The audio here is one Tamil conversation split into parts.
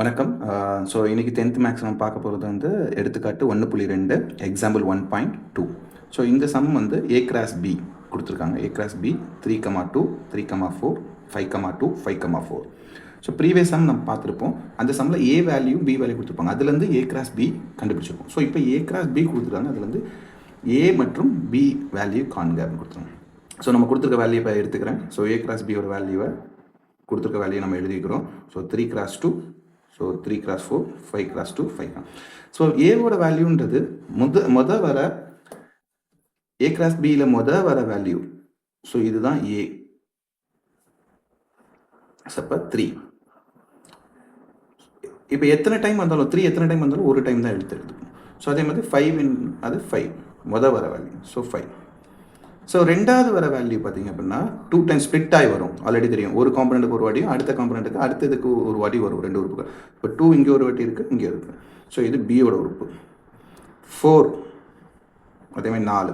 வணக்கம். ஸோ இன்னைக்கு டென்த் மேக்ஸ் நம்ம பார்க்க போகிறது வந்து எடுத்துக்காட்டு ஒன்று புள்ளி ரெண்டு example one point two so இந்த சம் வந்து ஏ கிராஸ் பி கொடுத்துருக்காங்க. A cross B three comma two three comma four five comma two five comma four so previous sum நம்ம பார்த்துருப்போம். அந்த சம்மில் ஏ வேல்யூ பி வேல்யூ கொடுத்துருப்பாங்க. அதுலேருந்து ஏ கிராஸ் பி கண்டுபிடிச்சிருப்போம். ஸோ இப்போ ஏ கிராஸ் பி கொடுத்துருக்காங்க. அதுலேருந்து ஏ மற்றும் பி வேல்யூ காண்க அப்படின்னு கொடுத்துருவாங்க ஸோ நம்ம கொடுத்துருக்க வேல்யூ இப்போ எடுத்துக்கிறேன். ஸோ ஏ கிராஸ் பியோட வேல்யூவை கொடுத்துருக்க வேல்யூ நம்ம எழுதிக்கிறோம். So three cross two so three cross four five cross two five so ஏவோட வேல்யூன்றது முத முத வர ஏ கிராஸ் பியில் முத வர வேல்யூ ஸோ இதுதான் ஏ சப்போ த்ரீ இப்போ எத்தனை டைம் வந்தாலும் த்ரீ எத்தனை டைம் வந்தாலும் ஒரு டைம் தான் எடுத்துருது. ஸோ அதே மாதிரி ஃபைவ் இன் அது ஃபைவ் முத வர வேல்யூ ஸோ ஃபைவ் ஸோ ரெண்டாவது வர வேல்யூ பார்த்தீங்க அப்படின்னா டூ டைம் ஸ்ப்ளிட் ஆகி வரும். ஆல்ரெடி தெரியும். ஒரு காம்பனண்ட்டுக்கு ஒரு வாட்டியும் அடுத்த காம்பனண்ட்டுக்கு அடுத்ததுக்கு ஒரு வாட்டி வரும். ரெண்டு உறுப்புகள். இப்போ டூ இங்கே ஒரு வாட்டி இருக்குது இங்கே இருக்குது ஸோ இது பியோட உறுப்பு. ஃபோர் அதேமாதிரி நாலு.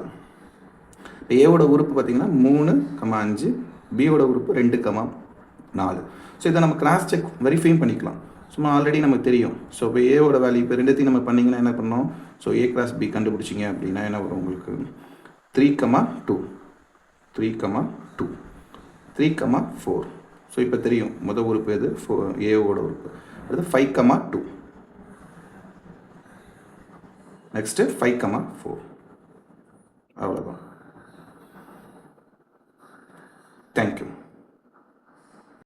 இப்போ ஏவோட உறுப்பு பார்த்தீங்கன்னா மூணு கமா அஞ்சு. பியோட உறுப்பு ரெண்டு கமா நாலு. ஸோ இதை நம்ம கிராஸ் செக் வெரிஃபையும் பண்ணிக்கலாம். சும்மா ஆல்ரெடி நமக்கு தெரியும். ஸோ இப்போ ஏவோட வேல்யூ இப்போ ரெண்டுத்தையும் நம்ம பண்ணிங்கன்னா என்ன பண்ணோம் ஸோ ஏ கிராஸ் பி கண்டுபிடிச்சிங்க அப்படின்னா என்ன வரும் உங்களுக்கு? Three comma two three comma two three comma four so இப்போ தெரியும். முதல் உறுப்பு எது? ஃபோ ஏவோட உறுப்பு. அடுத்து five comma two next five comma four அவ்வளோதான் தேங்க்யூ